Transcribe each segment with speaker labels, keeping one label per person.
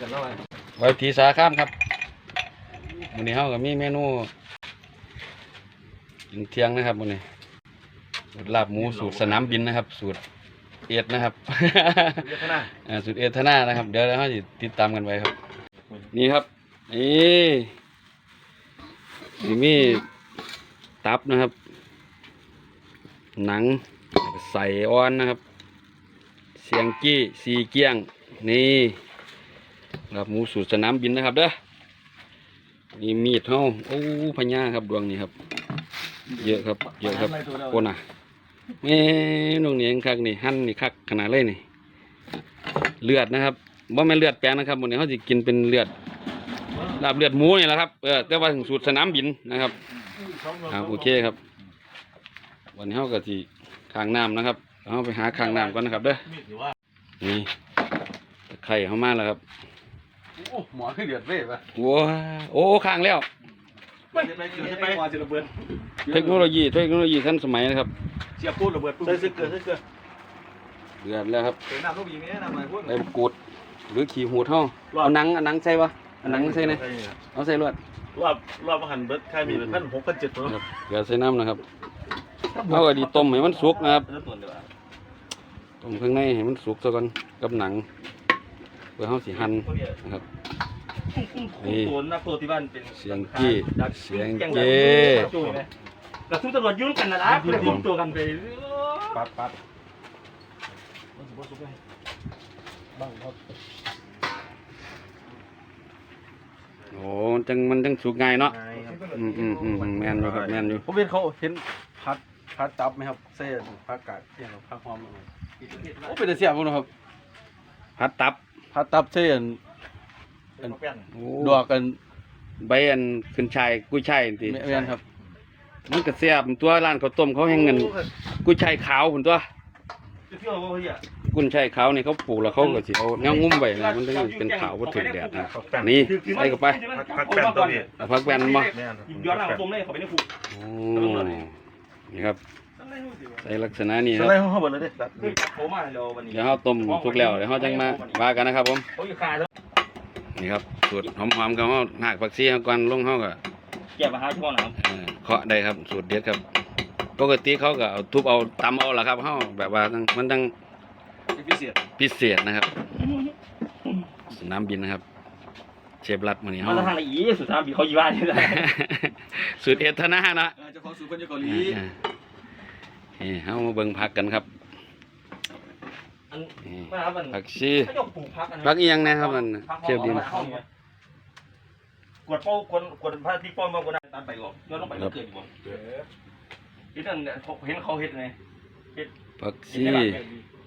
Speaker 1: กันแล้วไง
Speaker 2: ไว้ทีสาข้ามครับวันนี้เฮาก็มีเมนูกินเที่ยงนะครับวันนี้สูตรลาบหมูสูตรสนามบินนะครับ สูตรเอ็ดนะครับ
Speaker 1: เรียกข้างหน้า
Speaker 2: อ่าสูตรเอทนานะครับ เดี๋ยวเราจะติดตามกันไปครับ นี่ครับนี่นี่มีตับนะครับ หนังใส่อ้อนนะครับ เสียงกี้สีเกี้ยงนี่ ครับหมูสูตรสนามบินนะครับเด้อนี่มีดเฮาโอ้พญาครับดวงนี้ครับ เยอะครับ เยอะครับโคนอะแม่นงนี่เองคักนี่หั่นนี่คักขนาดเลยนี่ เลือดนะครับว่าไม่นเลือดแปลงนะครับวันนี้เขาจะกินเป็นเลือดลาบเลือดหมูนี่แหละครับเออแต่ว่าถึงสูตรสนามบินนะครับอ่าโอเคครับ วันนี้เขาก็ที่คางน้ำนะครับเราไปหาคางน้ำก่อนนะครับเด้อ
Speaker 1: มีดหรือว่า
Speaker 2: นี่ตะไข่เข้ามาแล้วครับ
Speaker 1: โอ้หมอขึ้นเดือดเว้ยปะ
Speaker 2: ว้าโอ้คางแล้ว
Speaker 1: ไปเดือดไปเดือดไปหมอจะระเบิด
Speaker 2: เทคโนโลยีเทคโนโลยีทันสมัยนะครับ
Speaker 1: เสียบพูดระเบิดปุ๊บใส่เสื้อเกลือใส่เกลือ
Speaker 2: เดือดแล้วครับ
Speaker 1: ใส่น้ำลูกบีนี้น้ำมันพูด
Speaker 2: ใส่กูดหรือขี่หูดเท่าเอาหนังเอาหนังใส่ปะเอาหนังใส่เนี่ยเอาใส่ลวด
Speaker 1: รอบรอบหันเบิร์ดใครมีเป็นพันหกพันเจ็ดตัว
Speaker 2: ครับเดี๋ยวใส่น้ำนะครับเอาก็ดีต้มให้มันสุกนะครับ
Speaker 1: แล้วตัวเดียว
Speaker 2: ต้มข้างในให้มันสุกซะก่อนกับหนังเพื่อเฮาสิหั่นนะครับ นี่
Speaker 3: ตัวนักโทษที่บ้านเป็น
Speaker 2: เสียงกี้เสียงเก้
Speaker 3: กระทุ้งตำรวจยุ่งกันนะนะเพื่อคุมตัวกันไป
Speaker 1: ปัดปัด
Speaker 2: โอ้มันจังมันจังสุกง่ายเนาะอืมอืมอืมแม่นอยู่ครับแม่นอยู่
Speaker 1: ผมเห็นเขาเห็นพัดพัดจับไหมครับเส้นพัดกาดเส้นพัดหอมโอ้เป็นแต่เสียบนะครับ
Speaker 2: ผัดตับ
Speaker 1: พัดตับเส้น
Speaker 2: โอ้
Speaker 1: ดอกกัน
Speaker 2: ใบอันขึ้นชายกุ้ยช่ายติ
Speaker 1: แม่นครับ
Speaker 2: มันก็แซ่บตัวร้านข้าวต้มเขาให้เงินกุ้ยช่ายขาวพุ่นตัว
Speaker 3: เที่ยวว่าเฮีย
Speaker 2: กุ้ยช่ายขาวนี่เขาปลูกแล้วเขาก็สิเอาแนวงุ้มไว้นะมันถึงเป็นขาวบ่ถึงแดดนะนี่ใส่เข้าไป
Speaker 3: พักแป้นตัวนี้
Speaker 2: เอาผักแว่นมา
Speaker 3: ย้อนหลังตรงเลยเขาไปในคุก
Speaker 2: โอ้นี่ครับ ใส่ลักษณะนี้
Speaker 1: ส
Speaker 2: ครับ
Speaker 1: ไลด์เขาเบิดเลยเด้
Speaker 3: เขามาเดี๋ยววันนี้
Speaker 2: เดี๋ยวเราต้มสุกแล้วเดี๋ยวเราจังมาว่ากันนะครับผม
Speaker 3: เขาอยู่คาแล้ว
Speaker 2: นี่ครับสูตรหอมๆกับเราหักผักชีเขาก่อนลงเขาก็
Speaker 3: แก้ปัญหาช่วงนะครับ
Speaker 2: เอ่อเคาะได้ครับสูตรเด็ดครับ ปกติเขาก็เอาทุบเอาตำเอาละครับเขาแบบว่ามันตั้ง
Speaker 1: พิเศษ
Speaker 2: พิเศษนะครับสนามบินนะครับ เชฟรัดมันนี้
Speaker 3: มา
Speaker 2: เขา
Speaker 3: ทางไหนอีสุดท้ายบีเขาอยู่บ้านนี่แหละ
Speaker 2: สูตรเอทนานะ
Speaker 1: เจ้าของสูตรเพิ่นอยู่เกาหลี
Speaker 2: อ่านี่เขามาเบิ่งผักกันครับ
Speaker 3: อัน
Speaker 2: นี่
Speaker 3: มาครับมัน
Speaker 2: ผักชี
Speaker 3: เขาจะปลูกพัก
Speaker 2: ผักอีหยังนะครับมันเชฟดิน
Speaker 3: กดเป้ากดกดพระที่ป้อมมากดตามไปก่อนย้อนลงไปเกิดอยู่บ่ที่นั่นเห็นเขาเห็ดไง
Speaker 2: ผักชี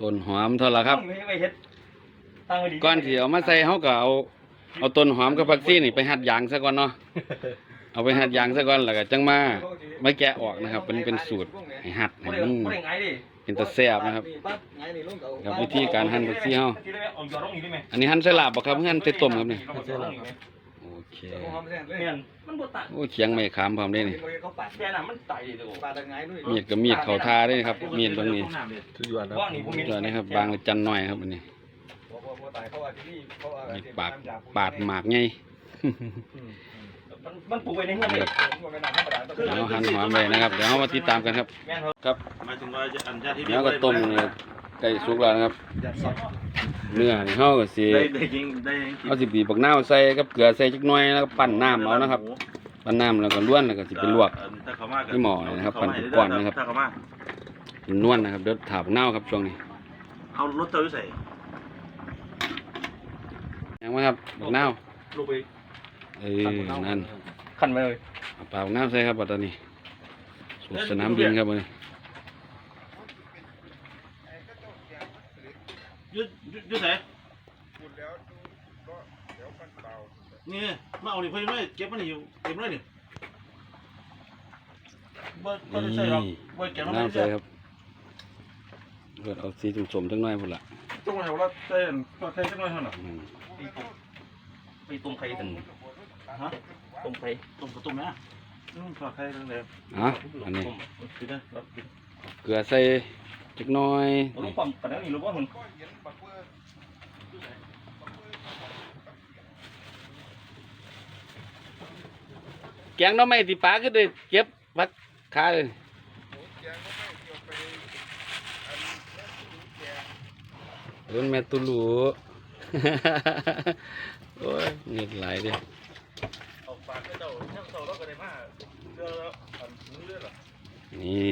Speaker 2: ต้นหอมเท่าไหร่ครับ
Speaker 3: ไม่ไม่เห็ดตั้งไว้ดี
Speaker 2: ก่อนที่เอามาใส่เขาก็เอาเอาต้นหอมกับผักชีนี่ไปหัดยางซะก่อนเนาะ เอาไปหัดยางซะก่อนแล้วก็จังมาไมาแกะออกนะครับ เป็นเป็นสูตรให้หัดให้
Speaker 3: มั
Speaker 2: น
Speaker 3: ไม่ได้ไงดิ
Speaker 2: เป็นตะแซ่บนะครับกับวิธีการหั่นผักชีเฮาอันนี้หั่นใส่ลาบบ่ครับหั่นใส่ต้มครับนี่โอเคโอ้เคียงไม่ขามพร้อมเด้นี่
Speaker 3: แค่นั้นมันไตเลยตัว
Speaker 2: มีดกับมีดเขาทาเด้ครับ มีดตรงนี้
Speaker 1: สุดยอดครับ
Speaker 3: ว่านี่ผมมี
Speaker 2: ตัวนี้ครับ บางจันน้อยครับอันนี้มีปากปาดหมากไง
Speaker 3: มันมันปลูกไว้ในเฮือนเลย
Speaker 2: เดี๋ยวหั่นหอมเลยนะครับเดี๋ยวเรามาติดตามกันครับ
Speaker 3: แม่นเขา
Speaker 2: ครับ
Speaker 1: หมายถึงว่าจะอันญาติที่
Speaker 2: เดี๋ยวก็ต้มเนี่ยใกล้สุกแล้วนะครับ เนื้อนี่เฮาก็สิ
Speaker 1: ได้ได้ยิงได้ยิง
Speaker 2: เอาสิบีบบักนาวใส่กับเกลือใส่จักหน่อยแล้วก็ปั้นน้ำเอานะครับ ปั้นน้ำแล้วก็ล้วนแล้วก็สิไปลวกที่หม้อเลยนะครับ ปั่นเป็นก้อนนะครับ
Speaker 1: ถ้าเขามา
Speaker 2: นวลนะครับเดี๋ยวถาบเน่าวครับช่วงนี้
Speaker 1: เอารถเจ้าอยู่ใส่
Speaker 2: ยังไหมครับบักนาว
Speaker 3: ลูกไป
Speaker 2: เออนั่น
Speaker 3: ขันไปเลย
Speaker 2: เอาปลาบักนาวใส่ครับปัตตานีสูตรสนามบินครับวันนี้
Speaker 1: ยืดยืดใส่นี่มาเอาดิเพื่อนไม่เก็บมันอยู่เก็บมันนี่เบิร์ดเบิร์ดใส่หรอกเบิร์ดเก็บมัน
Speaker 2: น้ำ
Speaker 1: ไม่
Speaker 2: ใส่
Speaker 1: ใช่
Speaker 2: ครับเพื่อเอาสีสมๆจังน้อยพุ่นละ
Speaker 1: ตรงไหนว่าใส่ใส่จังเลยเท่านั้น
Speaker 2: อืม
Speaker 3: ไปตรงไข่ถึง ฮะต้มไป
Speaker 1: ต้มกับต้มนะนุ่มฝาใครเรื่องเดิม
Speaker 2: อ่อ
Speaker 1: อันนี้
Speaker 2: เกลือใส่จิกน้อย
Speaker 3: ลูกปั๊มปนั้นอยู่รู้ว่ามัน
Speaker 2: แกงน้องไม่ตีปลาก็เลยเก็บพัดขาเลยรุ่นแม่ตุลู โอ้ยเงียบไหลเล
Speaker 3: ยากก็เจ้าเจ้าเจ้าเราก็ได้มาเรือแล้วอันนี้เรือเหรอ
Speaker 2: นี่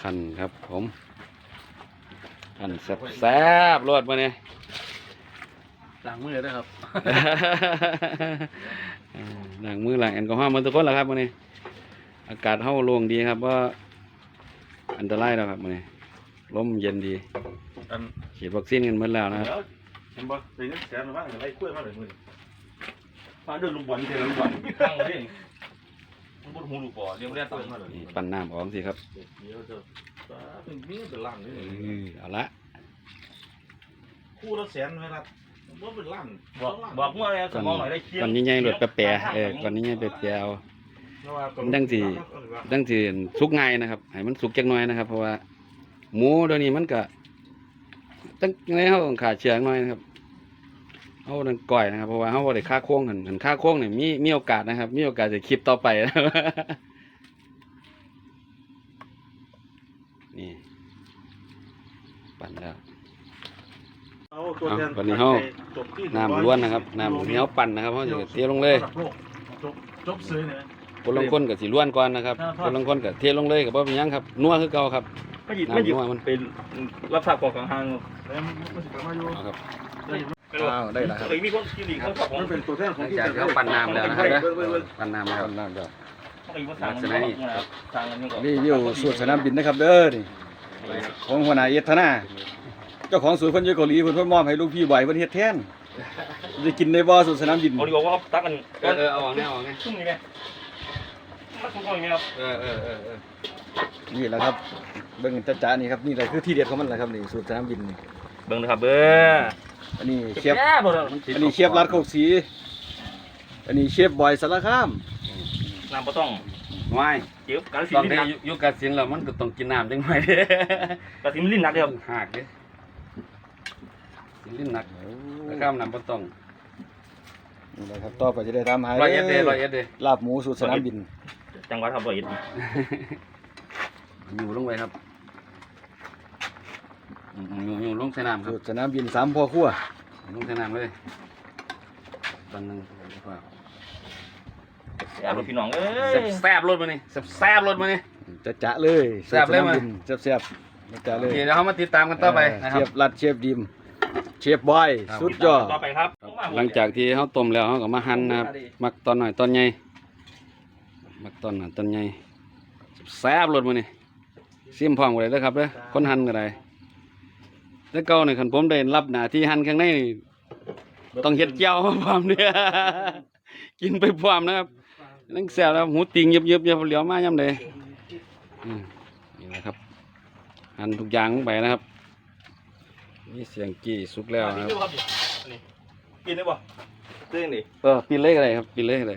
Speaker 2: ขันครับผมขันแซ่บแซ่บๆรวดมาเนี่ย
Speaker 1: ล้างมือด้วยครับ
Speaker 2: อ่าล้างมือล้างแอลกอฮอล์หมันทุกคนแหละครับวันนี้ อากาศเฮาโล่งดีครับว่าอันตรายแล้วครับวันนี้ลมเย็นดี
Speaker 3: อัน
Speaker 2: ฉีดวัคซีนกันหมดแล้วนะครับ
Speaker 3: แล้วเห็นบ่ได้เงินแสนมาบ้างอะไรกล้วยมาเลยมือ มาเดินลูกบอลเทลูกบอลตั้งเล่นมันบนหูลูกบอลเลี้ยงเล่นตั้งมาเลย
Speaker 2: นี่ปั่นน้ำออกสิครับ
Speaker 3: เดี๋ยวจะเป็นนี่เป็นล้านเลย
Speaker 2: เออเอาละ
Speaker 4: คู่ละแสนไหมครับว่าเป็นล้าน
Speaker 3: บอกบอกว่าอะไรสมองหน่อยได้เคีย
Speaker 2: ก่อนนี้ใหญ่ๆรวดแปรๆเออก่อนนี้ใหญ่แปรๆเอาดังสิดังสิสุกง่ายนะครับให้มันสุกจักหน่อยนะครับ เพราะว่า หมูตัวนี้มันก็ตั้งในเฮาต้องขาดเชื้อหน่อยนะครับ เฮานั่นก่อยนะครับเพราะว่าเฮาบ่ได้ค่าโค้งนั่นหันค่าโค้งเนี่ยมีมีโอกาสนะครับ มีโอกาสจะคลิปต่อไปนะครับนี่ปั่นแล้ว
Speaker 4: เอาตัวแทน
Speaker 2: อะวันนี้เฮา
Speaker 4: จบที่
Speaker 2: น้ำล้วนนะครับน้ำเหนียวปั่นนะครับเฮาจะเทลงเลย
Speaker 4: จบจบซื้อเนี่ย
Speaker 2: คนลางคนก็สิล้วนก่อนนะครับคนลางคนก็เทลงเลยก็บ่เป็นหยังครับนัวคือเก่าครับ
Speaker 3: ไม่หยิบไม่หยิบเป็นรับทราบกองกลางห้าง
Speaker 4: แล้วมันมันสิกลับมาอยู่
Speaker 2: เอาครับ
Speaker 3: อ้าวได้แล้วครับมีคนกินอีกเขาขับ
Speaker 4: มันเป็นตัวแทนของ
Speaker 2: หลัง
Speaker 4: ที่
Speaker 2: จากที่เขาปั่นน้ำแล้วนะครับนะปั่นน้ำแล้ว
Speaker 3: เขาอีกภาษาสั่งกันยังก่อน
Speaker 1: รีวิวสูตรสนามบินนะครับเด้อนี่ของหัวหน้าเอธนาเจ้าของสูตรเพิ่นอยู่เกาหลีเพิ่นเพิ่นมอบให้ลูกพี่บ่อยเพิ่นเฮ็ดแทนจะกินในบ่อสูตรสนามบิน
Speaker 3: เขาดีบอกว่าเขาตักกัน
Speaker 2: เออเออเอาออกแน่เอาออกแน่
Speaker 3: ชุ่มนี่ไงมันชุ่มยังไงครับ
Speaker 2: เออเออเออเออ
Speaker 1: นี่แหละครับเบิ่งจ้าๆนี่ครับนี่แหละคือที่เด็ดของมันแหละครับนี่สูตรสนามบินนี่
Speaker 3: เบิ้งนะครับเบิ้ง
Speaker 1: อันนี้เชฟ
Speaker 3: แย่หมดเลย
Speaker 1: อันนี้เชฟรัดโคกสี อันนี้เชฟบอยสารคาม
Speaker 3: น้ำปลาต้อง
Speaker 2: วาย
Speaker 3: เจียวกระสิ
Speaker 2: ตอน
Speaker 3: นลิ้
Speaker 2: นี้
Speaker 3: นหนัก
Speaker 2: อยู่กาสินแล้วมันก็ต้องกินน้ำจังไง
Speaker 3: กระสินลิ้นหนักเลยครับ
Speaker 2: หากเด้สิลิ้นหนักแล้วข้ามน้ำบ่ต้อง
Speaker 1: นี่แหละครับต่อไปจะได้ทำให้
Speaker 2: ร้อยเอ็ดเด้ร้อยเอ็ดเด้
Speaker 1: ลาบหมูสูตรสนามบิน
Speaker 3: จังหวัดครับร้อยเอ็ด
Speaker 2: อยู่ลงไปครับ อืมอยู่อยู่ลงใส่น้ำครั
Speaker 1: สู
Speaker 2: บ
Speaker 1: ตรสนามบินสามพ่อครัว
Speaker 2: ลงใส่น้ำเลยตอนหนึงดีกว่า
Speaker 3: แย่รถพี่น้องเอ้
Speaker 2: แซ่บ
Speaker 3: ย
Speaker 2: แซ่บรถมานี่แซ่บแซ่บรถมานี่
Speaker 1: จะจะเลย
Speaker 2: แซ่บเลยมั้ย
Speaker 1: สูตรสนามบินแซ่บๆจะจะเล
Speaker 2: โอยเคเดี๋ยวเขามาติดตามกันต่อไปนะค
Speaker 1: เช
Speaker 2: รับ
Speaker 1: ฟรัดเชฟดิมเชฟบอย
Speaker 2: ครับ
Speaker 1: สุดยอด
Speaker 3: ต่อไปครับ
Speaker 2: หลังจากที่เขาต้มแล้วเขาก็มาหั่นนะครับมักตอนหน่อยตอนใหญ่มักตอนหน่อยตอนใหญ่แซ่บรสมานี่ซิมพร้อมกันเลยเด้อครับเด้อคนหั่นก็ได้ แต่เก่านี่คันผมได้รับหน้าที่หั่นข้างในนี่ต้องเฮ็ดเจียวพร้อมเด้อกินไปพร้อมนะครับนั่งแซ่บแล้วหูติงเย็บๆๆเหลียวมายามใดอืมนี่แหละครับหั่นทุกอย่างลงไปนะครับนี่เสียงกี้สุกแล้วนะครับ
Speaker 3: กินได้ป่ะเรื่องนี้
Speaker 2: เออปีนเลยก็ได้ครับปีนเลยก็ได้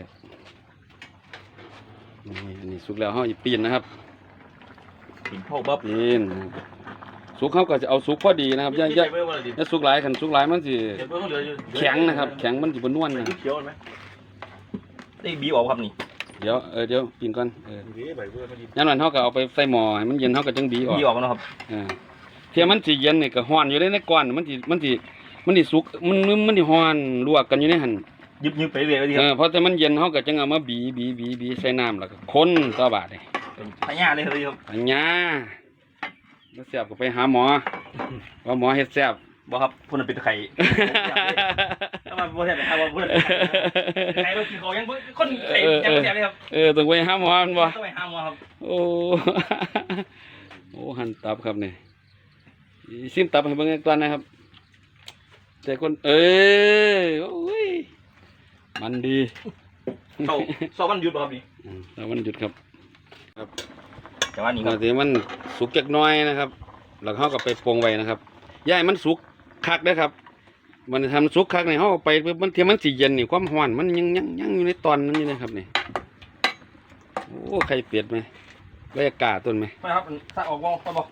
Speaker 2: นี่อันนี้สุกแล้วเขาจะปีนนะครับ
Speaker 3: กินข้าวบับ
Speaker 2: ปีน สุกเขาก็จะเอาสุกพอดีนะครับอย่าอย่าอย่าสุกหลายขันสุกหลายมันสิแข็งนะครับ แข็งมันสิบนวลนะ
Speaker 3: เขียวไหมนี่บีออกครับนี่
Speaker 2: เดี๋ยวเออเดี๋ยวปีนก่อนเออ
Speaker 4: ดีใบเบื่อมาดี
Speaker 2: ยันวันเขาก็เอาไปใส่หม้อให้มันเย็นเขาก็จังบีออก
Speaker 3: บีออกนะครับ
Speaker 2: เออเทียมันสิเย็นนี่ก็ฮ้อนอยู่ในในก้อนมันสิมันสิมันสิสุกมันมันมันสิฮ้อนลวกกันอยู่ในหั่น
Speaker 3: ยึบยึบไปเรื่อยๆค
Speaker 2: เอ
Speaker 3: รับ
Speaker 2: อเพราะแต่มันเย็นเขาก็จังเอามาบีบีบีบีใส่น้ำแล้วก็คนต่อบาดนี่
Speaker 3: พญาเลยครับ
Speaker 2: อันยา แล้วเสียบก็ไปหาหมอว่าหมอเฮ็ดแซ่บ
Speaker 3: บอกครับพูดนั้นเป็นไข่ถ้ามาพูดแทนนะครับว่าพูดไข่เรากินเขายังคนไข่ยังไม่แซ่บเลยครับ
Speaker 2: เออต้องไปหาหมอมันบ่
Speaker 3: ต้องไปห้ามว่าครับ
Speaker 2: โอ้โอ้หันตับครับนี่ซิมตับให้เบิ่งอีกตัวนะครับ แต่คนเอ้ยโอ้ยมันดี
Speaker 3: เขาสอบวันหยุดครับนี่
Speaker 2: อืมแล้วมันหยุดครับ
Speaker 3: แต่ว่านี่ค
Speaker 2: บา
Speaker 3: รั
Speaker 2: ง
Speaker 3: บ
Speaker 2: ทีมันสุกจักหน้อยนะครับ แล้วเขาก็ไปปรุงไว้นะครับย่ายมันสุกคักเด้อครับ มันทำสุกคักในเขาเอาไปปุ๊บมันเทียมันสีเย็นนี่ความร้อนมันยังยังยังอยู่ในตอนนั้นอยู่นะครับนี่โอ้ไข่เป็ดไหมบรรยากาศต้นไหม
Speaker 3: ไม่ครับถ้าออกว่าเขาบอก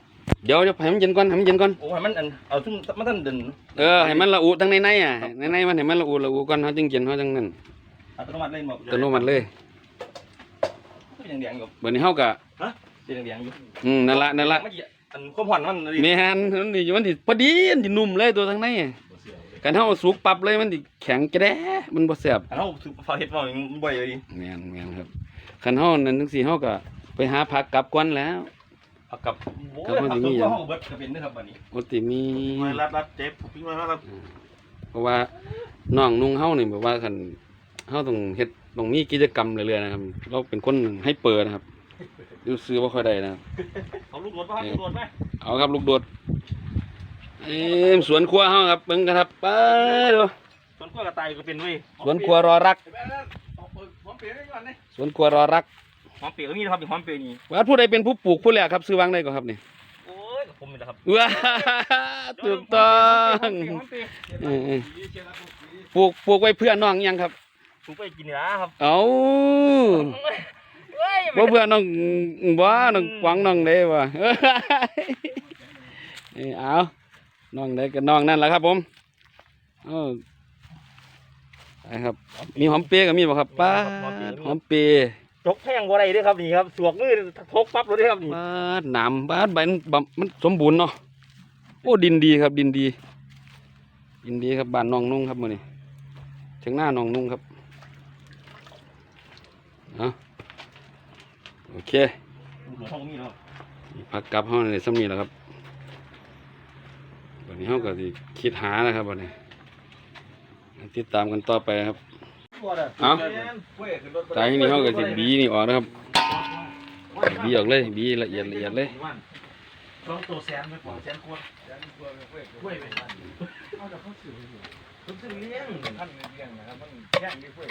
Speaker 2: เดี๋ยวเดี๋ยวให้มันเย็นก่อนให้มันเย็นก่อน
Speaker 3: โอ้ยมันเอาซุ่มมันท่านเดิน
Speaker 2: เออให้มันละอุทั้งในในอะในในมันให้มันละอุละอุก่อนเขาจึงเย็นเขาจึงนั่น
Speaker 3: อัตโนมัติเลยหมด
Speaker 2: อัตโนมัติเลย
Speaker 3: สีแดงๆอยู่
Speaker 2: บัดนี้เฮาก็
Speaker 3: สีแดงๆอยู่
Speaker 2: อืมนั่นละนั่นละ
Speaker 3: เมื่อกี้อันความผ่อนมันเลย
Speaker 2: แม่นมันสิมันสิพอดีมันสินุ่มเลยตัวทางในกันเฮาสุกปรับเลยมันสิแข็งจะแด้มันบ่แซ่บ
Speaker 3: อันเขาฟ้าเฮ็ดว่าบ่อยเลยดิ
Speaker 2: แม่นแม่นครับคันเฮานั่นจังซี่เฮาก็ไปหาผักกลับก่อนแล้ว
Speaker 3: เอากับ
Speaker 2: กับมันสิมีหยัง
Speaker 3: ห้องเบิดก็เป็นนะครับบัดนี้
Speaker 2: บ่ติมี
Speaker 4: ไว้รัดรัดเจ็บพี่ไว้รัดรัด
Speaker 2: เพราะว่าน้องนุ่งเฮานี่แบบว่าคันเฮาต้องเฮ็ดต้องมีกิจกรรมเรื่อยๆนะครับ เราเป็นคนให้เปิดนะครับ อยู่ซื้อบ่ค่อยได้นะครับ
Speaker 3: เอาลูกโดดป่ะครับลูกโดดไหม
Speaker 2: เอาครับลูกโดดเอ้ยสวนครัวเฮาครับเบิ่งกันครับไปดู
Speaker 3: ส่วนกล้วยกระต่ายก็เป็นเว้ย
Speaker 2: สวนครัวรอรัก
Speaker 3: หอมเปรี้ยวก่อนนี่
Speaker 2: สวนครัวรอรัก
Speaker 3: หอมเปรี้ยวก็มีนะครับหอมเปรี้ยวนี่
Speaker 2: ว่าผู้ใดเป็นผู้ปลูกผู้แรกครับซื้อวางได้ก็ครับนี่
Speaker 3: โอ้ยกับผมนี่แหละครับ
Speaker 2: ว้าถูกต้อง
Speaker 3: หอมเปรี้ยว
Speaker 2: เออๆปลูกปลูกไว้เพื่อน้องยังครับ
Speaker 3: ผมไปกินนะ ครับ
Speaker 2: เอา
Speaker 3: เฮ้ย
Speaker 2: บ่เพื่อน้องบ่น้องกวางน้องเด้บ่เอ้ยเอาน้องใดก็น้องนั่นแหละครับผมเอาไปครับ มีหอมเปรย์ก็มีบ่ครับป้าดหอมเปรย์
Speaker 3: จกแห้งบ่ได้เด้อครับนี่ครับสวกมือทกปั๊บเลยเด้อครับนี่
Speaker 2: ป้าดหนามป้าดใบมันบำมันสมบูรณ์เนาะโอ้ดินดีครับดินดี ดินดีครับบ้านน้องนุ่งครับมื้อนี้ถึงหน้าน้องนุ่งครับเอา โอเค
Speaker 3: หลวงพ่อมีเนาะ
Speaker 2: พักกลับเฮาในสำนีแหล้วครับวันนี้เฮาก็สิคิดหานะครับวันนี้ติดตามกันต่อไปครับเอาตายนี่เฮาก็สิบีนี่ออกนะครับบีออกเลยบีละเอียดละเอียดเลย
Speaker 4: ลองตัวแสนไปก่อนแสนควรกล้วยไปทัน
Speaker 3: ผมซื้อเลี้ยง
Speaker 1: ท่านเลี้ยงนะครับมันแย่งที่กล้วย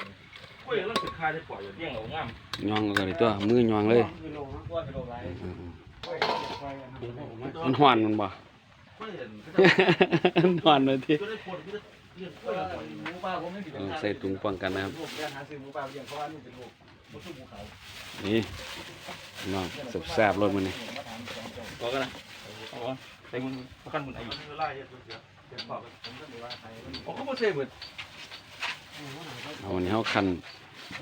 Speaker 3: กล้วยแล้วสึกคายได้ปล่อยเลี้ยงเอางาม
Speaker 2: ยองก็ได้ตัวมือยองเลย
Speaker 1: กล้วยเป็นโรคไร
Speaker 2: อืม
Speaker 1: กล้วยกล้วย
Speaker 2: ๆมันฮ้อนมันบ่
Speaker 4: กล้วยเห็น
Speaker 2: มันฮ้อนเลยที
Speaker 4: ก็ได้คนก็ได้เลี้ยงกล้วยก่อน
Speaker 1: หมูป่าผมไม่ติด
Speaker 2: เออใส่ถุงป้องกันนะครับ
Speaker 1: ลูกเลี้ยงหาซื้อหมูป่าเลี้ยงเพราะว่านี่เป็นลูกมันคือหมูเขา
Speaker 2: นี่น้องแซ่บๆรสมื้อนี้
Speaker 1: มาถามสองเจ้า
Speaker 3: บอกกันนะเอาวะใส่มึงประกันมึงอายุ
Speaker 4: เวลาเห็นเสียเดี๋ยวบอก
Speaker 1: ผมก็เลยว่าใครมัน
Speaker 3: ผมก็ไม่ใช่เหมือน
Speaker 2: เอาวันนี้เฮาคัน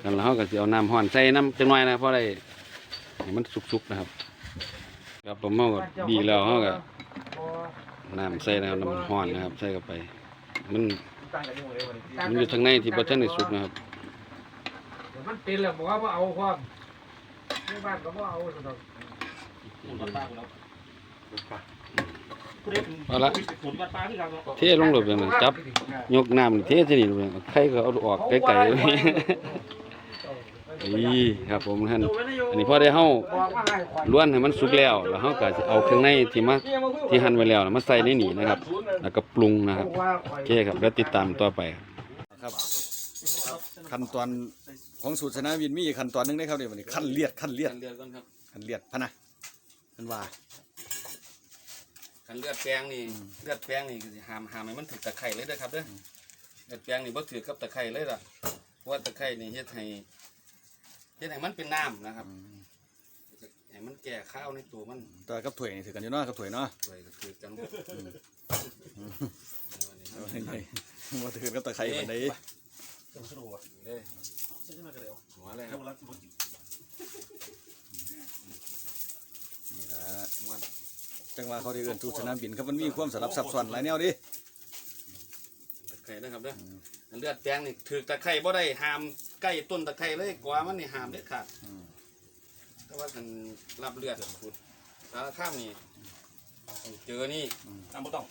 Speaker 2: กันแล้วเฮาก็สิเอาน้ำฮ้อนใส่น้ำจังหน่อยนะเพราะได้ให้มันสุกๆนะครับ ครับผมเฮาก็บีแล้วเฮาก็น้ำใส่นะครับน้ำห้อนนะครับ ใส่เข้าไป มันมันอยู่ทางในที่บ่ทันได้สุกนะครับ
Speaker 5: มันเป็นแล้วบอกว่าเอาความในบ้านก็บ่เอาสุดอก
Speaker 3: วัดป้าคุณเอาคุด
Speaker 2: เอาละ
Speaker 3: สูตรวัดป้าที่เราเนาะ
Speaker 2: เทลงรถแบบนั้นจับยกน้ำนี่เทที่นี่ลงไปเอาไข่ก็เอาออกไกลๆนี่นี่ครับผมท่านอันนี้พอได้เฮา
Speaker 5: บอกว่าให้ความ
Speaker 2: ล้วนให้มันสุกแล้ว แล้วเฮาก็จะเอาเครื่องในที่มาที่หั่นไว้แล้วน่ะมาใส่ในนี่นะครับ แล้วก็ปรุงนะครับ
Speaker 5: ว่าคอ
Speaker 2: โอยเคครับแล้วติดตามต่อไป
Speaker 1: ครับ ขั้นตอนของสูตรสนามบินมีอีกขั้นตอนหนึงนะครับเดี๋ยววันนี้ขั้นเลียดขั้นเลียด
Speaker 2: เลือดก่อนครับ
Speaker 1: ขั้นเลียดพะนะมันว่า
Speaker 2: คันเลือดแป้งนี่เลือดแป้งนี่ก็สิห้ามห้ามให้มันถึกตะไคร้เลยเด้อครับเด้อเลือดแป้งนี่บ่ถือกับตะไคร้เลยล่ะเพราะว่าตะไคร้นี่เฮ็ดให้เฮ็ดให้มันเป็นน้ำนะครับให้มันแก่ข้าวในตัวมัน
Speaker 1: แตัวกับถ้วยนี่ถือกันอยู่เนาะกับถ้วยเนาะ
Speaker 2: ด้วยก็คือจัง
Speaker 1: เอาให้ไงว่าถือกับตะไคร้บันได
Speaker 2: เลยหัวเลยครับ
Speaker 1: นี่ละ จังหวะเขาได้เอิ้นสูตรสนามบินครับมันมีความสลับซับซ้อนหลายแนวดิ
Speaker 2: ตะไคร้นะครับเด้ออเลือดแป้งนี่ถือตะไคร้บ่ได้ห้ามใกล้ต้นตะไคร้เลยกว่ามันนี่ห้ามเด็ดขาดแต่ว่าคันรับเลือดพุดสารข้ามนี่ต้องเจอนี่
Speaker 3: ตามบ่ต้อง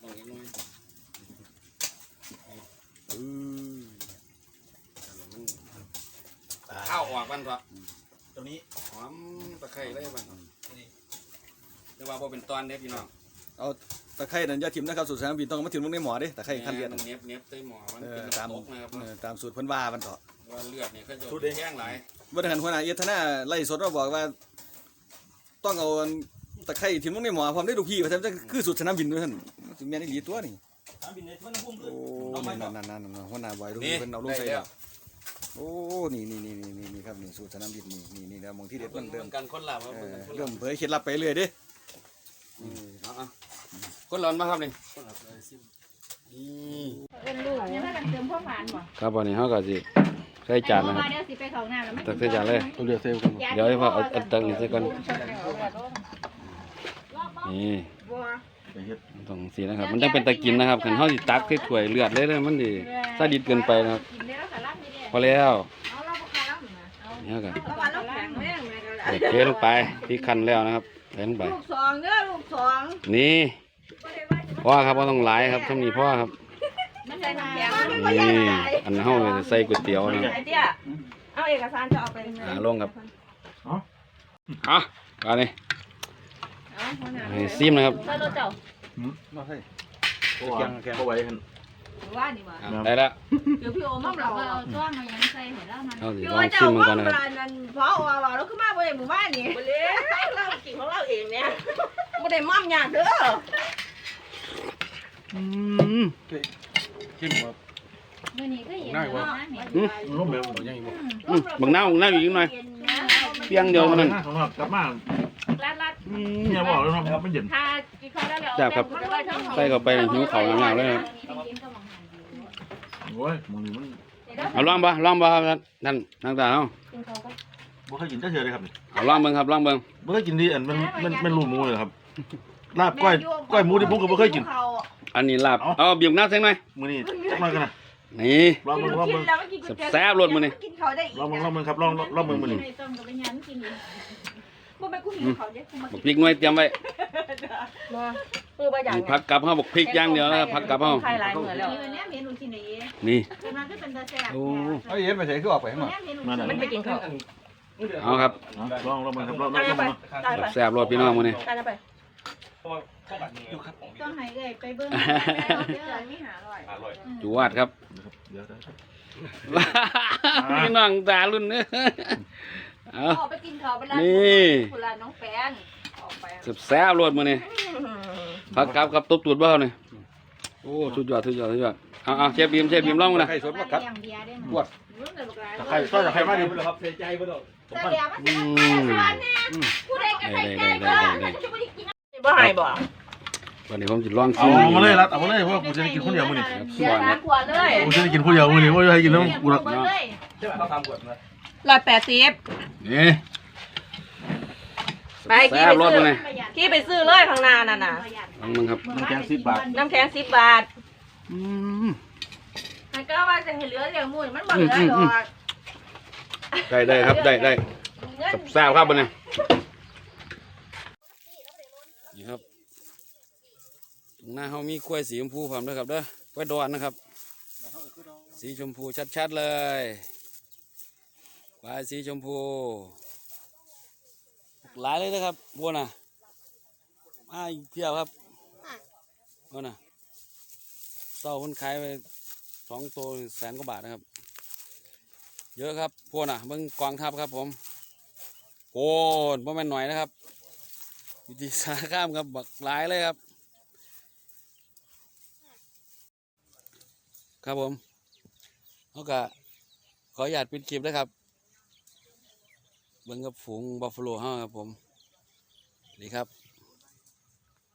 Speaker 2: ต้องอีกหน่อย
Speaker 1: อือ
Speaker 2: มันข้าวออกมันเถอะ
Speaker 4: ตัวนี้
Speaker 2: หอมตะไคร้เลยมัน แต่ว่าบ่เป็นตอนเด้อพี่น้อง
Speaker 1: เอาตะไคร้นั่นอย่าทิ่มนะครับสูตรสนามบินต้องเอามาทิ่มลงในหม้อเด้ตะไคร้ขั้นเลียด
Speaker 2: มั
Speaker 1: น่ะ
Speaker 2: นเน็บเน็บใส่หม้อมัน
Speaker 1: เอ
Speaker 2: เป็
Speaker 1: อนตาม
Speaker 2: ตกนะครับ
Speaker 1: เออตามสูตรเพิ่นว่ามันเถาะ
Speaker 2: ว่าเลือดนี่เขาจะแห้งหลาย
Speaker 1: บ่ได้หันหัวหน้าเอียดธนาไล่สดมาบอกว่า ต้องเอาตะไคร้ทิ่มลงในหม้อพร้อมได้ลูกพี่ว่าซั่นคือสูตรสนามบินด้วยท่านถึงแม่นอีหลีตัวนี่
Speaker 3: ตามบินในมันพุ่ม
Speaker 1: โอ้นี่นั่นนั่นนั่นหัวหน้าบอยลูกพี่เพิ่นเอาลงใส่แล้วโอ้นี่นี่นี่นี่นี่ครับนี่สูตรสนามบินนี่นี่นี่แล้วมองที่เด็ด
Speaker 2: เบิ่
Speaker 1: มั
Speaker 2: ง
Speaker 1: นเริ่
Speaker 2: เบิ่
Speaker 1: ม
Speaker 2: งกันคนละว่า
Speaker 1: เอ
Speaker 2: เบิ่ง
Speaker 1: อ
Speaker 2: กันคนละ
Speaker 1: เริ่มเผยเคล็ดลับไปเรื่อยเด้
Speaker 2: เอาเอาคนร้อนมาครับนี่นี่
Speaker 6: เป็นลูกยังให้กันเติมความหวานบ่
Speaker 2: ครับวันนี้เขาก็สิใส่จานนะครับ
Speaker 6: เดี๋ยวสิไปเข้าห้องน้ำแล้วมัน
Speaker 2: ตักใส่จานเลย
Speaker 1: เอาเรือเซลกัน
Speaker 2: เดี๋ยวให้พ่อเอาเอาตักนี่ใส่ก่อน นี่
Speaker 3: ไปเฮ็ด
Speaker 2: ต้องสีนะครับ มันต้องเป็นตะกินนะครับขันเฮาสิตักใส่ถ้วยเลือดเลยเด้อมันดิซาดิดเกินไปนะครับ
Speaker 6: กินได้แล้วสาระไม่ได้
Speaker 2: พอแล้ว
Speaker 6: เอาเราบ่คารับนะเอา
Speaker 2: นี่ก็
Speaker 6: เอาวันเราแข็งแม่งเลยก็ได้
Speaker 2: เทลงไปพริกคั้นแล้วนะครับ ใส่ลงไป
Speaker 6: ลูกสองเด้อลูกสอง
Speaker 2: นี่พ่อครับว่าต้องหลายครับทำนี้พ่อครับ
Speaker 6: มันใส่น้ำแข็ง
Speaker 2: นี่อันเฮาจะใส่ก๋วยเตี๋ยวนะครับ
Speaker 6: ไอ้เตี้ยเอาเอกสารจะเอาไป
Speaker 2: หาลงครับอะอันนี้
Speaker 6: เอาหัวหน้า
Speaker 2: ให้ซิมนะครับ
Speaker 6: ใส่รถเจ้า
Speaker 1: มาให้
Speaker 3: เพราะว่าเพราะไว้ หั่น
Speaker 6: ว่านี่ว่า
Speaker 2: อะได้แล้ว
Speaker 6: เดี๋ยวพี่โอมาบอกว่าเอาจ้องมายังใส่ให้แล้วมัน
Speaker 2: เอาสิ
Speaker 6: พี่
Speaker 2: ล
Speaker 6: โอ
Speaker 2: อง
Speaker 6: เจ้า
Speaker 2: ชิมมัน
Speaker 6: ว่า
Speaker 2: ก่อนนะครับ
Speaker 6: ร้านนั้นเพราะว่าว่าเราขึ้นมาบ่ได้หมู่บ้านนี่บ่เลยเรากินของเราเองเนี่ยบ่ได้มั่มยากเด้อ
Speaker 2: อืม
Speaker 1: กินบ่
Speaker 6: มื้อนี้ก็เห็น
Speaker 1: ง่ายกว่า
Speaker 2: อืม
Speaker 3: ล้มแบบ
Speaker 1: เอายังอีกบ่
Speaker 2: อืมบักน้าวบักน้าวอีกหน่อยเพียงเดียวเท่านั้น
Speaker 3: ข้างนอกกลับมา
Speaker 6: รัดรัด
Speaker 2: อืม
Speaker 3: เนี่ยบอกแล้วเนาะครับมันเย็น
Speaker 6: ถ้ากินข้าวได้แล้ว
Speaker 2: แซ่บครับใส่เข้าไปหิวข้าวหนักๆเลยครับ
Speaker 3: โอ้ยมึงนี่มัน
Speaker 2: เอาลองบ่ลองบ่ครับท่านท่านนางตาเฮา
Speaker 3: บ่เคยกินจักเทื่อเลยครับนี่
Speaker 2: เอาลองเบิ่งครับลองเบิ่ง
Speaker 3: บ่เคยกินดีอันมันมันมันรูหมูเลยครับลาบก้อยก้อยหมูที่ผมก็บ่เคยกิน
Speaker 2: อันนี้ลาบ
Speaker 3: เอา
Speaker 2: เอาเบียบน้ำใส่หน่อย
Speaker 3: มื้อนี้จักหน่อยกันนะ
Speaker 2: นี่
Speaker 3: ลองมึงลองมึง
Speaker 2: แซ่บๆรสมื้อนี้
Speaker 6: กินเขาได้อีก
Speaker 3: ลองมึงลองมึงครับลองลองมึงมื้อนี้
Speaker 6: ต้มกั บเป็นยันกินอยู่บ่แม่กูหิวเขาเด้กูมา
Speaker 2: บักพริกหน่อยเตรียมไว้
Speaker 6: บ่เออบ่อยาก
Speaker 2: นี่ผักกับเฮาบักพริกอย่างเดียวนะครับผักกับเฮา
Speaker 6: ใครหลายมื้อแล้วนี่เนี่ยเมนูกินได้เอง
Speaker 2: นี่
Speaker 6: คือมันก็เป็นตาแซ่บ
Speaker 2: โอ้
Speaker 1: เอาเย็นไปใส่คือออกไปข้างนอก
Speaker 3: มาน่ะ
Speaker 6: มันไปกินข้าว
Speaker 2: เอาครับ
Speaker 3: ลองลองมึงครับลองลองมึง
Speaker 6: ตายไป
Speaker 2: แซ่บรสพี่น้องมื้อนี้
Speaker 6: ตายไป
Speaker 4: อยู่ครับ
Speaker 6: ต้องให้เอ้ยไปเบิ่งเดือนมีหาร้อย
Speaker 4: อร่อย
Speaker 2: จวดครับ
Speaker 3: เดี๋ยวได้
Speaker 2: พี่น้องตารุ่นเด้อ เอา
Speaker 6: ออกไปกินข้าวไปร้าน
Speaker 2: นี่
Speaker 6: คุณร้านน้องแป้งออกไป
Speaker 2: แซ่บๆรสมื้อนี้ผักกับกับตบตูดเบ้านี่โอ้สุดยอดสุดยอดสุดยอดเอาเอาเชฟบีมเชฟบีมลองมานะ
Speaker 1: ไข่สดมากัด
Speaker 6: เบียร์ได้
Speaker 1: บวช
Speaker 3: ตะไคร้ซอยตะไคร้มาดิ
Speaker 4: ครับเสียใจบ่ดอก
Speaker 6: แต่เดี๋ยวมัน
Speaker 2: อืม
Speaker 6: ผู้ใดก็ใส่ใจ
Speaker 2: ได้
Speaker 6: ก็
Speaker 2: ได้ได้ได้
Speaker 6: จะไม่ได้กินบ่หายบ่
Speaker 2: วันนี้ผมจะลอง
Speaker 3: เอา
Speaker 2: ชิม
Speaker 3: มาเลยรัดเอามาเลยเพราะว่ากูจะได้กินคนเดียวมื้อนี้
Speaker 6: เดี๋ยวล้างขวดเลย
Speaker 3: กูจะได้กินคนเดียวมื้อนี้ว่าจะให้กินน้ำกูละ
Speaker 4: ใช่ไหมเขาทำกวดนะ
Speaker 6: ร้อยแปดสิบ
Speaker 2: นี่
Speaker 6: ไป
Speaker 2: แซ่บรสมื้อนี้
Speaker 6: ที่ไปซื้อเลยข้างหน้านั่นน่ะ
Speaker 2: ลองมึงครับ
Speaker 3: น้ำแกง10บาท
Speaker 6: น้ำแข็งสิบบาท
Speaker 2: อืม
Speaker 6: มันก็ว่าจะเห็นเหลือเดี๋ยวมุ้ยมันบ่เหลือหรอก
Speaker 2: ได้ได้ครับได้ได้
Speaker 6: เงิน
Speaker 2: แซ่บครับมื้อนี้นี่ครับหน้าเฮามีกล้วยสีชมพูพร้อมด้วยครับเด้อกล้วยดอนนะครับ สีชมพูชัดๆเลยก ล้วยสีชมพูหลายเลยนะครับบัวน่ะมาอีกเที่ยวครับบัวน่ะเศร้าคนขายไปสองตัวแสนกว่าบาทนะครับ เยอะครับพวกน่ะเบิ่งกองทัพครับผมโอ้นบ่แม่นหน่อยนะครับอยู่ที่สาข้ามครับบักหลายเลยครับ ครับผมเขาก็ขออนุญาตปิดคลิปนะครับ เบิ่งกับฝูงบัฟฟาโลห้าครับผม นี่ครับ